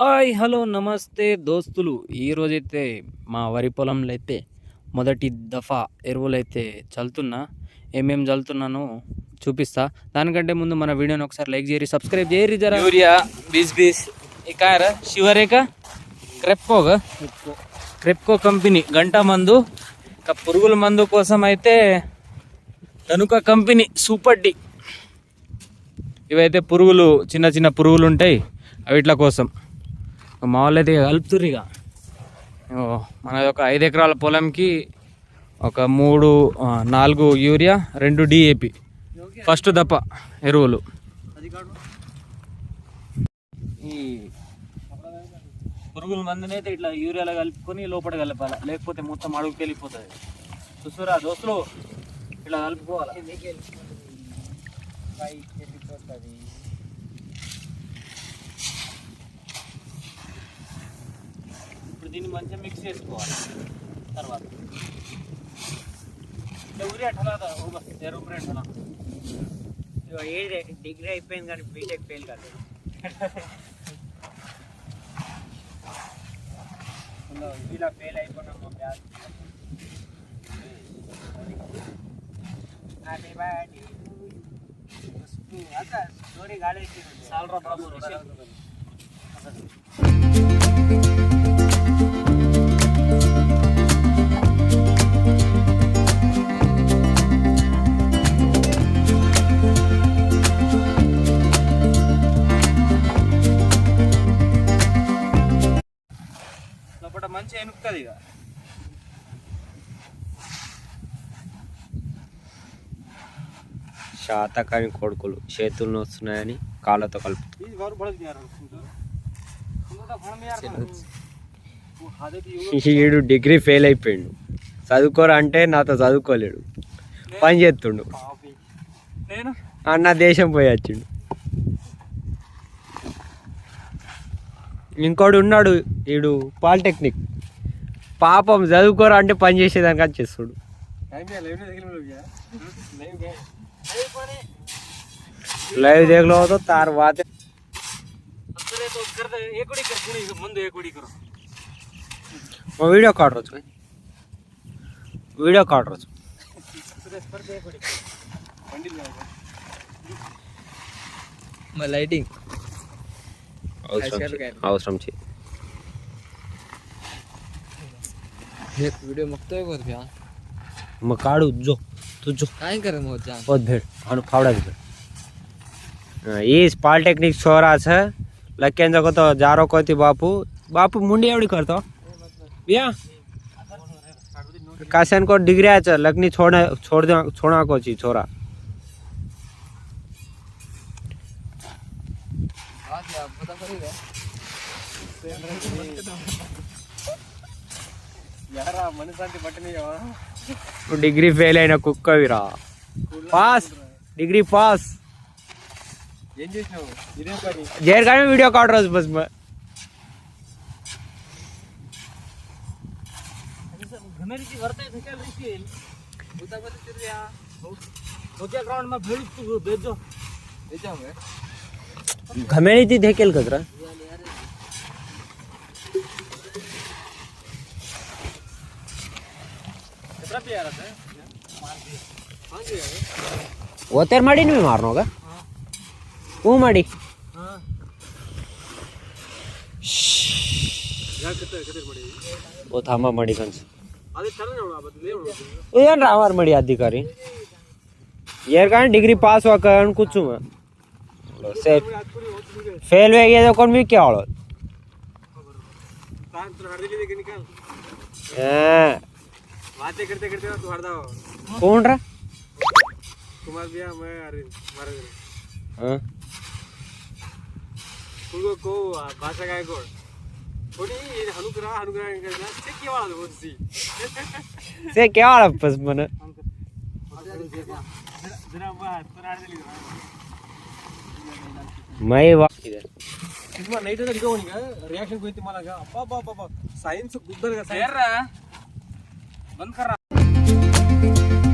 hi hello నమస్తే దోస్తులు ఈరోజైతే మా వరి పొలంలో అయితే మొదటి దఫా ఎరువులైతే చల్లుతున్నా ఏమేమి చల్లుతున్నానో చూపిస్తా దానికంటే ముందు మన వీడియోని ఒకసారి లైక్ చేయరు సబ్స్క్రైబ్ చేయరు జరా యూరియా బీస్ బీస్ ఇకార శివరేక క్రెప్కోగా క్రెప్కో కంపెనీ గంట మందు ఇక పురుగుల మందు కోసం అయితే ధనుక కంపెనీ సూపర్ డి ఇవైతే పురుగులు చిన్న చిన్న పురుగులు ఉంటాయి అవిట్ల కోసం మా వాళ్ళు అయితే కలుపుతుర్రు ఇక మనది ఒక ఐదు ఎకరాల పొలంకి ఒక మూడు నాలుగు యూరియా రెండు డిఏపి ఫస్ట్ దప్ప ఎరువులు ఈ పురుగుల మందునైతే ఇట్లా యూరియాలో కలుపుకొని లోపల కలపాలి లేకపోతే మొత్తం అడుగుకి వెళ్ళిపోతుంది చూసారా దోస్తులు ఇట్లా కలుపుకోవాలి इन मन से मिक्स చేసుకోవాలి తరువాత الدوره 80 ತರ ಓ ಬರ ಹೇರೂプレಟ್ হলো योgetElementById डिग्री আইపోయింది కానీ பீ ٹیک ಫೇಲ್ ಆಗಿದೆ ಅಲ್ಲ ವಿಲ ಫೇಲ್ ಆಯ್ 보면은 ಬ್ಯಾಗ್ 23 20 ಅಷ್ಟು ಸ್ಟೋರಿ ಗಾಳೆ ತಿರು 1000 200 200 ಅಸಲಿ మంచిగా ఇక శాతకాని కొడుకులు చేతులు నొస్తున్నాయని కాళ్ళతో కలుపు ఈడు డిగ్రీ ఫెయిల్ అయిపోయాడు చదువుకోరు అంటే నాతో చదువుకోలేడు పని చేస్తుండు అన్న దేశం పోయి వచ్చిండు ఇంకోడు ఉన్నాడు ఈడు పాలిటెక్నిక్ పాపం చదువుకోరా అంటే పని చేసేదానికి చేస్తాడు లైవ్ దేగలో తర్వాత వీడియో కాడ రోజు వీడియో కాడ రోజు లైటింగ్ అవసరం అవసరం చేయి वीडियो व्हिडिओ मागतोय वर घ्या मग जो तू जो काय कर मग जा पद भेट आणि फावडाच भेट ईस टेक्निक छोरा छ लक्यांचा कोतो जारो कोती बापू बापू मुंडी एवढी करतो भैया कासन को डिग्री आ छ लग्नी छोड़ छोड़ छोड़ा को छी छोरा आ गया पता करी रे ఇప్పుడు డిగ్రీ ఫెయిల్ అయిన కుక్కవిరా పాస్ డిగ్రీ పాస్ ఏం చేసినావు ఇదే పని జేరగానే వీడియో కాల్ రోజు బస్ घमेली ती धेकेल कचरा वो तेर मड़ी नहीं मारना होगा वो मड़ी वो थामा मड़ी कंस रावर मड़ी अधिकारी यार कहाँ डिग्री पास हुआ करन कुछ फेल हो गया तो कौन भी क्या हो बातें करते करते मैं तुम्हारा हो कौन रहा कुमार भैया मैं अरविंद मारा हां उनको को भाषा का कोड थोड़ी ये हनुकरा हनुकरा करना से क्या वाला वो सी से क्या वाला बस मन जरा बाहर तोरा दे ली मैं वा इधर इसमें नೈಟ್ ಅಂತ ಇಟ್ಕೊಂಡಿಗ ರಿಯಾಕ್ಷನ್ ಕುಯ್ತಿ ಮಲಗ ಅಪ್ಪ ಅಪ್ಪ ಅಪ್ಪ ಸೈನ್ಸ್ ಗುದ್ದಲ್ಗ ಸೇರ್ರ बंद कर रहा